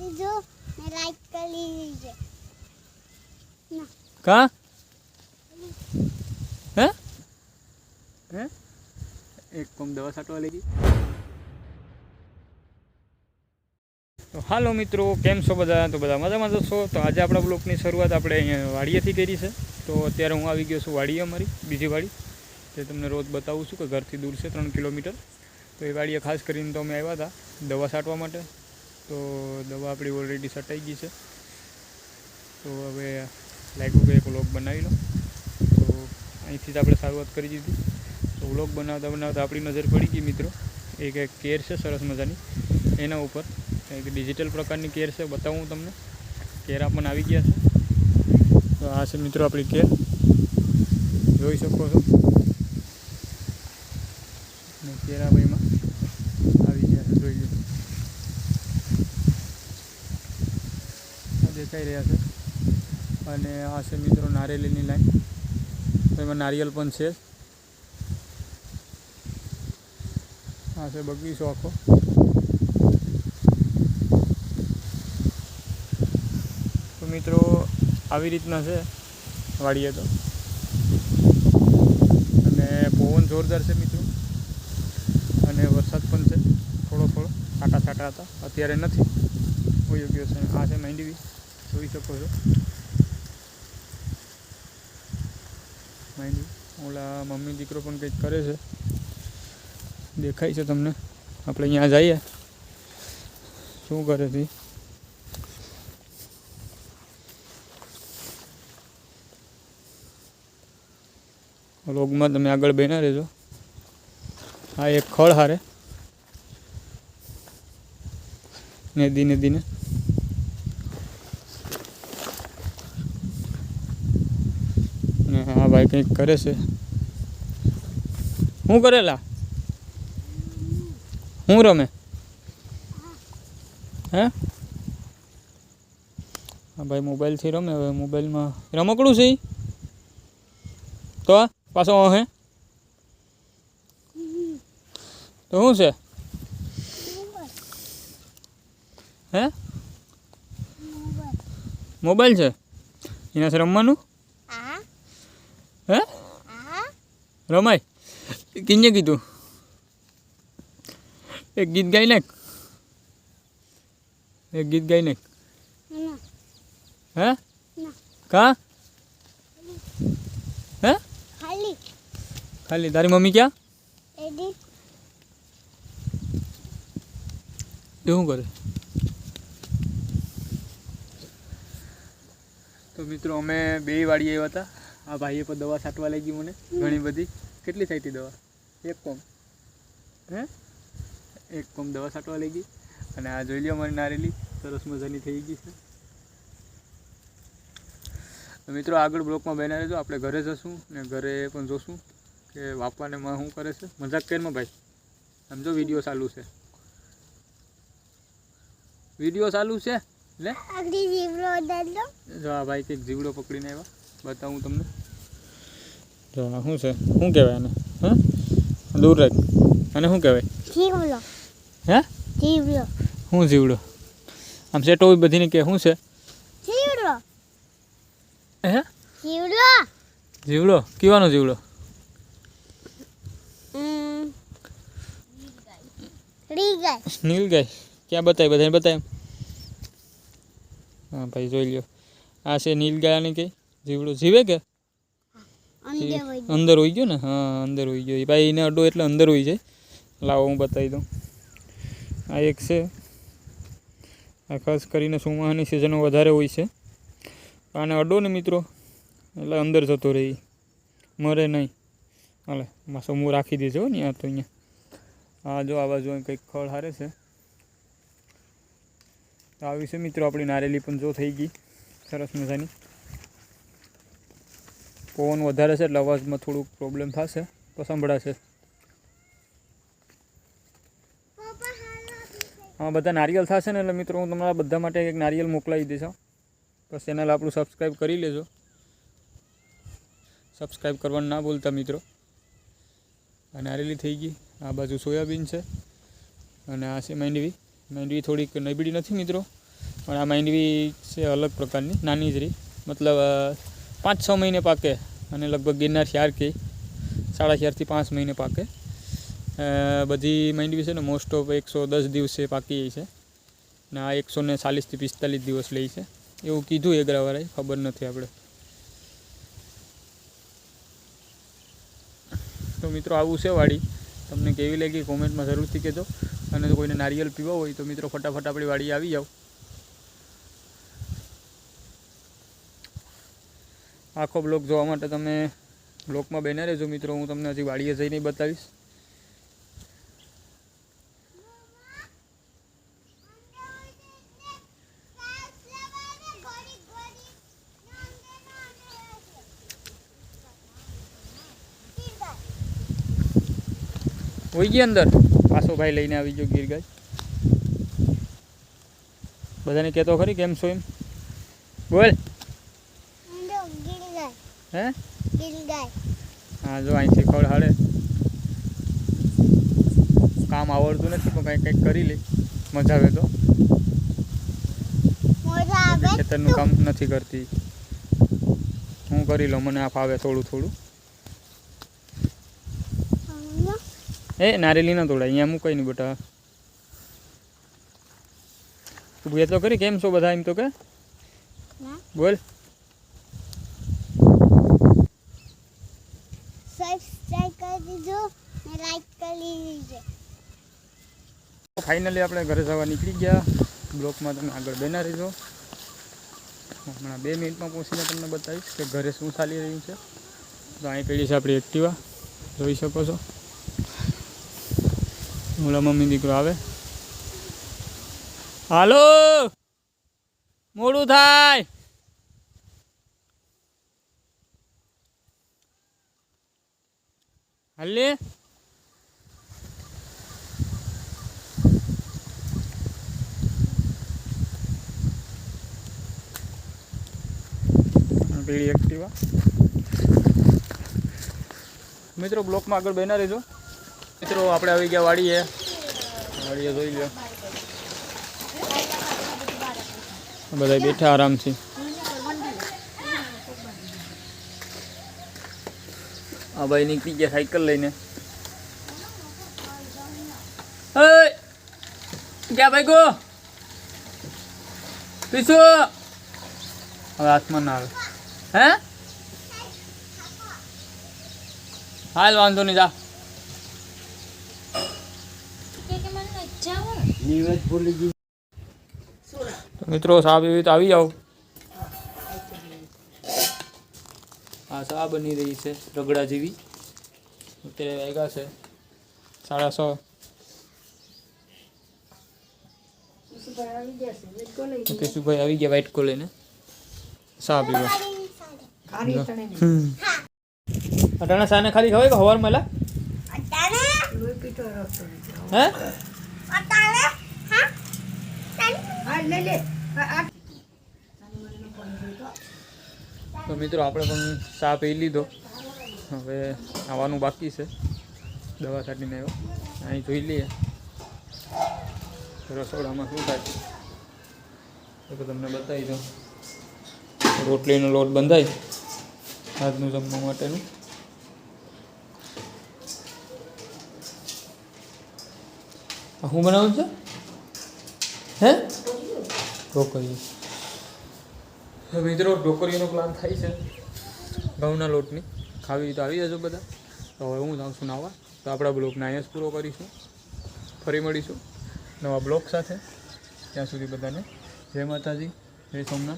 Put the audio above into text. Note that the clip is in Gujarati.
દીધો. ને લાઈક કરી દીધે ના. કા? હે? હે? એક કોમ દવા છાંટવા લઈ ગઈ. તો હાલો મિત્રો કેમ છો બધા? તો બધા મજામાં જ છો? તો આજે આપણા બ્લોકની શરૂઆત આપણે અહીંયા વાડીએથી કરી છે. તો અત્યારે હું આવી ગયો છું વાડીએ અમારી બીજી વાડી. તે તમને રોજ બતાવું છું કે ઘરથી દૂર છે ત્રણ કિલોમીટર. તો એ વાડીએ ખાસ કરીને તો અમે આવ્યા હતા દવા છાંટવા માટે. તો દવા આપણી ઓલરેડી સટાઈ ગઈ છે. તો હવે લાગ્યું કે એક વ્લોગ બનાવી લો તો અહીંથી જ આપણે શરૂઆત કરી દીધી. તો વ્લોગ બનાવતા બનાવતા આપણી નજર પડી ગઈ મિત્રો. એક એક કેર છે, સરસ મજાની. એના ઉપર એક ડિજિટલ પ્રકારની કેર છે, બતાવું તમને. કેર પણ આવી ગયા છે. તો આ છે મિત્રો આપણી કેર. જોઈ શકો છો. અને કેરા ભાઈમાં આવી ગયા છે જોઈ લો આ દેખાઈ રહ્યા છે. અને આ છે મિત્રો નારેલીની લાઈન. એમાં નારિયેલ પણ છે. આ છે બગીચો આખો. તો મિત્રો આવી રીતના છે વાડીએ તો. અને પવન જોરદાર છે મિત્રો. અને વરસાદ પણ છે. થોડો થોડો. છાટા છાંટા હતા. અત્યારે નથી. કોઈ ગયો છે. આ છે માંડવી. જોઈ શકો છો. ઓલા મમ્મી દીકરો પણ કંઈક કરે છે. દેખાય છે તમને. આપણે અહીંયા જઈએ. શું કરે છે? લોગમાં તમે આગળ બેના રહેજો. આ એક ખળ હારે. ને દીને ને આ ભાઈ કંઈક કરે છે. શું કરેલા? શું રમે? હે? હા, ભાઈ મોબાઈલથી રમે, હવે મોબાઈલમાં રમકડું છે તો પાછો હે? તો શું છે? હે? મોબાઈલ છે? એનાથી રમવાનું આ હે આ રમાય. કિંજે કીધું. એક ગીત ગાઈ નાખ. એક ગીત ગાઈ નાખ. હે? કા? હે? ખાલી. ખાલી તારી મમ્મી ક્યાં? શું કરે? તો મિત્રો, અમે બે વાડીએ આવ્યા હતા. આ ભાઈએ પણ દવા છાંટવા લાગી મને ઘણી બધી. કેટલી થઈ હતી દવા? એક કોમ. હે? એક કોમ દવા છાંટવા ગઈ અને આ જોઈ લ્યો મારી નારેલી સરસ મજાની થઈ ગઈ છે. મિત્રો આગળ બ્લોકમાં બેના રહેજો આપણે ઘરે જશું ને ઘરે પણ જોશું કે બાપાને માં શું કરે છે. મજાક કેરમાં ભાઈ. સમજો વીડિયો ચાલુ છે. વીડિયો ચાલુ છે? લે. જો આ ભાઈ કંઈક જીવડો પકડીને આવ્યા બતાવું તમને. જો આ શું છે? શું કહેવાય એને? હા? દૂર રાખ. અને શું કહેવાય? જીવડો. હે? જીવડો. શું જીવડો? આમ સેટો બધીને કે શું છે? જીવડો. હે? જીવડો. જીવડો? કીવાનો જીવડો? નીલ ગાય ક્યાં બતાય? બધાને બતાય હા ભાઈ જોઈ લ્યો. આ છે નીલ ગાયની કઈ જીવડો. જીવે કે? અંદર હોઈ ગયો. ને? હા અંદર હોઈ ગયો. ભાઈ એને અડો એટલે અંદર હોઈ જાય. લાવો હું બતાવી દઉં. આ એક છે. આ ખાસ કરીને ચોમાસાની સિઝનો વધારે હોય છે. આને અડો ને મિત્રો. એટલે અંદર જતો રહે મરે નહીં. હાલે માસો હું રાખી દેજો હો ને આ તો અહીંયા. આ જો આ બાજુ કંઈક ખળ હારે છે. આવી છે મિત્રો આપણી નારેલી પણ જો થઈ ગઈ. સરસ મજાની. પવન વધારે છે એટલે અવાજમાં થોડુંક પ્રોબ્લેમ થશે. તો સંભળાશે. હા, બધા નારિયેલ થશે ને એટલે મિત્રો, હું તમારા બધા માટે એક નારિયેલ મોકલાવી દઈશ. તો ચેનલ આપણું સબસ્ક્રાઈબ કરી લેજો. સબસ્ક્રાઈબ કરવાનું ના ભૂલતા મિત્રો. આ નારેલી થઈ ગઈ. આ બાજુ સોયાબીન છે. અને આ છે માંડવી. માંડવી થોડીક નબળી નથી મિત્રો, પણ આ માંડવી છે અલગ પ્રકારની, નાની જ રહી. મતલબ પાંચ છ મહિને પાકે અને લગભગ ગિરનાર ચાર કે સાડા ચારથી પાંચ મહિને પાકે. બધી માંડવી છે ને મોસ્ટ ઓફ એકસો દસ દિવસે પાકી છે. ને આ એકસો ને ચાલીસથી પિસ્તાલીસ દિવસ લે છે. એવું કીધું એગરાવાળાએ, ખબર નથી આપણે. તો મિત્રો આવું છે વાડી. તમને કેવી લાગી? કોમેન્ટમાં જરૂરથી કહેજો. અને જો કોઈને નારિયેલ પીવા હોય તો મિત્રો ફટાફટ આપણી વાડી આવી જાઓ. આખો બ્લોક જોવા માટે તમે બ્લોકમાં બેના રહેજો મિત્રો, હું તમને હજી વાડીએ જઈને બતાવીશ. હોઈ ગયા અંદર? પાછો ભાઈ લઈને આવી ગયો ગીર ગાય. બધાને કહેતો ખરી, કેમ છો એમ? બોલ. હે? હા જો અહીંથી ખડ હળે કામ આવડતું નથી પણ કંઈક કંઈક કરી લે. મજા આવે તો. ખેતરનું કામ નથી કરતી. હું કરી લઉં મને આ ફાવે થોડું થોડું. એ નારેલી ના તોડાય અહીંયા મૂકાય નહીં બેટા. તું તો કરી કેમ છો બધા એમ તો કે? બોલ સબસ્ક્રાઇબ કરી દીજો ને લાઈક કરી દીજો ફાઇનલી આપણે ઘરે જવા નીકળી ગયા. બ્લોકમાં તમે આગળ બેના રહેજો. હમણાં બે મિનિટમાં પહોંચીને તમને બતાવીશ કે ઘરે શું ચાલી રહ્યું છે. તો અહીં પેલી છે આપણી એક્ટિવા. જોઈ શકો છો. ઓલા મમ્મી દીકરો આવે. હાલો! મોડું થાય! હાલે? પેલી એક્ટિવા મિત્રો, બ્લોકમાં આગળ બેના રહેજો. મિત્રો, આપણે આવી ગયા વાડીએ. વાડીએ જોઈ લો બધા બેઠા આરામથી. આ ભાઈ નીકળી ગયા સાયકલ લઈને. ઓય ક્યાં ભાઈ ગો? પીછો! હવે હાથમાં ના આવે. હે? હાલ વાંધો નહીં જા. મિત્રો સાહેબ એવી તો આવી જાઓ. હા સા બની રહી છે રગડા જેવી. અત્યારે વાગ્યા છે સાડા છ કેશુભાઈ આવી ગયા વ્હાઈટ કો લઈને ચા પીવા. અટાણા સાને ખાલી ખવાય કે હવાર મેલા? હે? તો મિત્રો આપણે પણ ચા પી લીધો. હવે આવવાનું બાકી છે. દવા છાટીને આવ્યો. અહીં જોઈ લઈએ. રસોડામાં શું થાય એ તો તમને બતાવી દઉં. રોટલીનો લોટ બંધાય. આજનું જમવા માટેનું. હું બનાવું છે? હે? ઢોકળી મિત્રો ઢોકળીનો પ્લાન થાય છે. ઘઉંના લોટની. ખાવી તો આવી જજો બધા. તો હવે હું જાઉં છું નાવા. તો આપણા બ્લોગને અહીંયા પૂરો કરીશું. ફરી મળીશું નવા બ્લોગ સાથે. ત્યાં સુધી બધાને જય માતાજી, જય સોમનાથ.